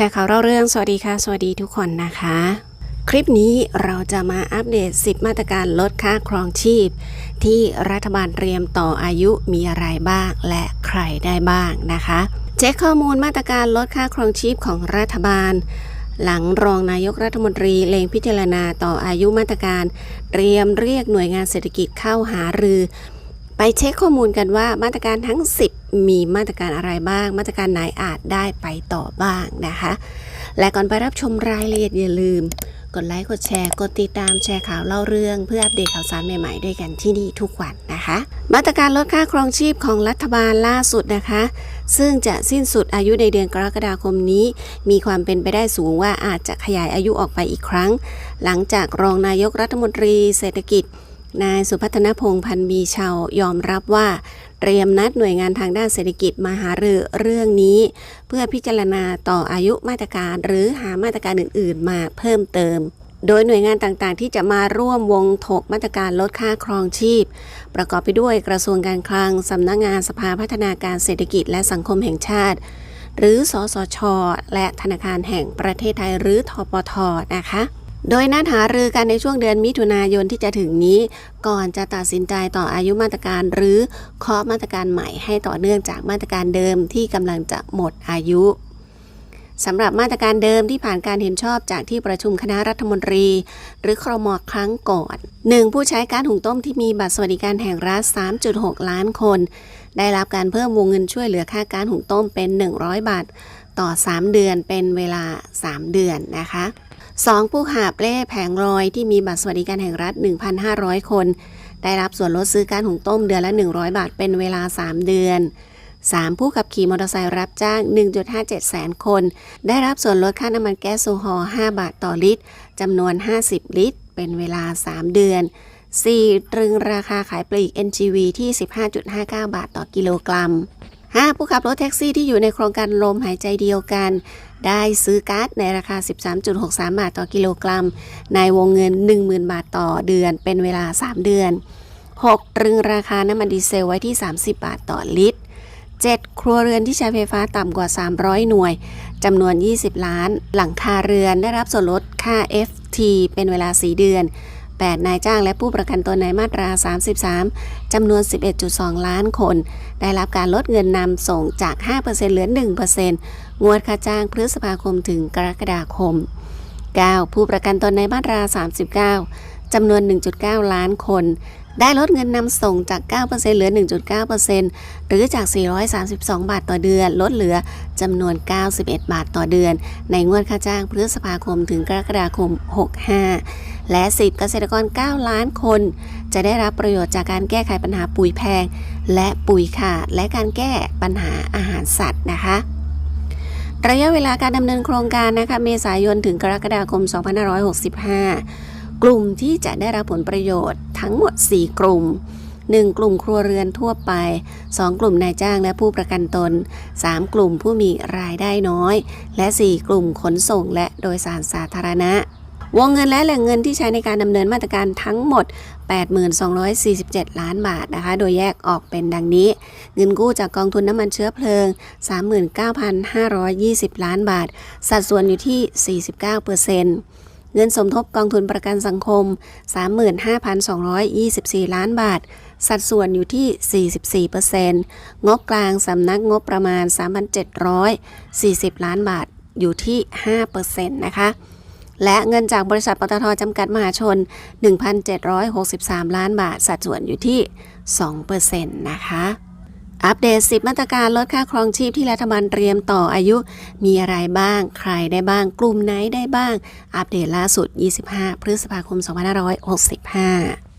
ชร์ข่าวเล่าเรื่อง สวัสดีค่ะ สวัสดีทุกคนนะคะ คลิปนี้เราจะมาอัปเดต 10 มาตรการลดค่าครองชีพ ที่รัฐบาลเตรียมต่ออายุมีอะไรบ้าง และใครได้บ้างนะคะ เช็คข้อมูลมาตรการลดค่าครองชีพของรัฐบาล หลังรองนายกรัฐมนตรีเลงพิจารณาต่ออายุมาตรการ เตรียมเรียกหน่วยงานเศรษฐกิจเข้าหารือ ไปเช็คข้อมูลกันว่ามาตรการทั้ง 10 มีมาตรการอะไรบ้าง มาตรการไหนอาจได้ไปต่อบ้างนะคะ และก่อนไปรับชมรายละเอียดอย่าลืม กดไลค์กดแชร์ กดติดตามแชร์ข่าวเล่าเรื่อง เพื่ออัปเดตข่าวสารใหม่ๆด้วยกันที่นี่ทุกวันนะคะ มาตรการลดค่าครองชีพของรัฐบาลล่าสุดนะคะ ซึ่งจะสิ้นสุดอายุในเดือนกรกฎาคมนี้ มีความเป็นไปได้สูงว่าอาจจะขยายอายุออกไปอีกครั้ง หลังจากรองนายกรัฐมนตรีเศรษฐกิจ นายสุพัฒนพงษ์พันธ์มีชาวยอมรับว่า เตรียมนัดหน่วยงานทางด้านเศรษฐกิจมาหารือเรื่องนี้ เพื่อพิจารณาต่ออายุมาตรการหรือหามาตรการอื่น ๆ มาเพิ่มเติม โดยหน่วยงานต่างๆ ที่จะมาร่วมวงถกมาตรการลดค่าครองชีพ ประกอบไปด้วยกระทรวงการคลังสำนักงานสภาพัฒนาการเศรษฐกิจและสังคมแห่งชาติ หรือสสช และธนาคารแห่งประเทศไทยหรือทปทนะคะ โดยนัดหารือกันในช่วงเดือนมิถุนายนที่จะถึงนี้ ก่อนจะตัดสินใจต่ออายุมาตรการหรือเคาะมาตรการใหม่ให้ต่อเนื่องจากมาตรการเดิมที่กำลังจะหมดอายุสำหรับมาตรการเดิมที่ผ่านการเห็นชอบจากที่ประชุมคณะรัฐมนตรี หรือครมครั้งก่อน 1. ผู้ใช้การหุงต้มที่มีบัตรสวัสดิการแห่งรัฐ 3.6 ล้านคน ได้รับการเพิ่มวงเงินช่วยเหลือค่าการหุงต้มเป็น 100 บาท ต่อ 3 เดือนเป็นเวลา 3 เดือนนะคะ 2. ผู้หาบเล่แผงลอยที่มีบัตรสวัสดิการแห่งรัฐ 1,500 คน ได้รับส่วนลดซื้อการหุงต้มเดือนละ 100 บาทเป็นเวลา 3 เดือน 3. ผู้ขับขี่มอเตอร์ไซค์รับจ้าง 1.57 แสนคน ได้รับส่วนลดค่าน้ำมันแก๊สโซฮอล์5บาทต่อลิตรจำนวน 50 ลิตร เป็นเวลา 3 เดือน 4. ตรึงราคาขายปลีก NGV ที่ 15.59 บาทต่อกิโลกรัม 5. ผู้ขับรถแท็กซี่ที่อยู่ในโครงการลมหายใจเดียวกัน ได้ซื้อก๊าซในราคา 13.63 บาทต่อกิโลกรัม ในวงเงิน 10,000 บาทต่อเดือน เป็นเวลา 3 เดือน 6. ตรึงราคาน้ำมันดีเซลไว้ที่ 30 บาทต่อลิตร 7. ครัวเรือนที่ใช้ไฟฟ้าต่ำกว่า 300 หน่วยจำนวน 20 ล้าน หลังคาเรือนได้รับส่วนลดค่า FT เป็นเวลา 4 เดือน 8 นายจ้างและผู้ประกันตนในมาตรา 33 จำนวน 11.2 ล้านคน ได้รับการลดเงินนำส่งจาก 5%เหลือ 1%งวดค่าจ้างพฤษภาคมถึงกรกฎาคม 9. ผู้ประกันตนในมาตรา 39 จำนวน 1.9 ล้านคน ได้ลดเงินนำส่งจาก 9%เหลือ 1.9%หรือจาก 432 บาทต่อเดือน ลดเหลือจำนวน 91 บาทต่อเดือน ในงวดค่าจ้างพฤษภาคมถึงกรกฎาคม 65 และ 10 เกษตรกร 9 ล้านคน จะได้รับประโยชน์จากการแก้ไขปัญหาปุ๋ยแพง และปุ๋ยขาด และการแก้ปัญหาอาหารสัตว์นะคะระยะเวลาการดำเนินโครงการนะคะ เมษายนถึงกรกฎาคม 2565 กลุ่มที่จะได้รับผลประโยชน์ทั้งหมด 4 กลุ่ม 1. กลุ่มครัวเรือนทั่วไป 2. กลุ่มนายจ้างและผู้ประกันตน 3. กลุ่มผู้มีรายได้น้อย และ 4. กลุ่มขนส่งและโดยสารสาธารณะ วงเงินและแหล่งเงินที่ใช้ในการดำเนินมาตรการทั้งหมด 8247 ล้านบาทนะคะ โดยแยกออกเป็นดังนี้ เงินกู้จากกองทุนน้ำมันเชื้อเพลิง 39,520 ล้านบาท สัดส่วนอยู่ที่ 49% เงินสมทบกองทุนประกันสังคม 35,224 ล้านบาท สัดส่วนอยู่ที่ 44%งบกลางสำนักงบประมาณ 3,740 ล้านบาทอยู่ที่ 5%นะคะและเงินจากบริษัทปตทจำกัดมหาชน 1,763 ล้านบาท สัดส่วนอยู่ที่ 2%นะคะ อัปเดต 10 มาตรการลดค่าครองชีพที่รัฐบาลเตรียมต่ออายุ มีอะไรบ้าง ใครได้บ้าง กลุ่มไหนได้บ้าง อัปเดตล่าสุด 25 พฤษภาคม 2565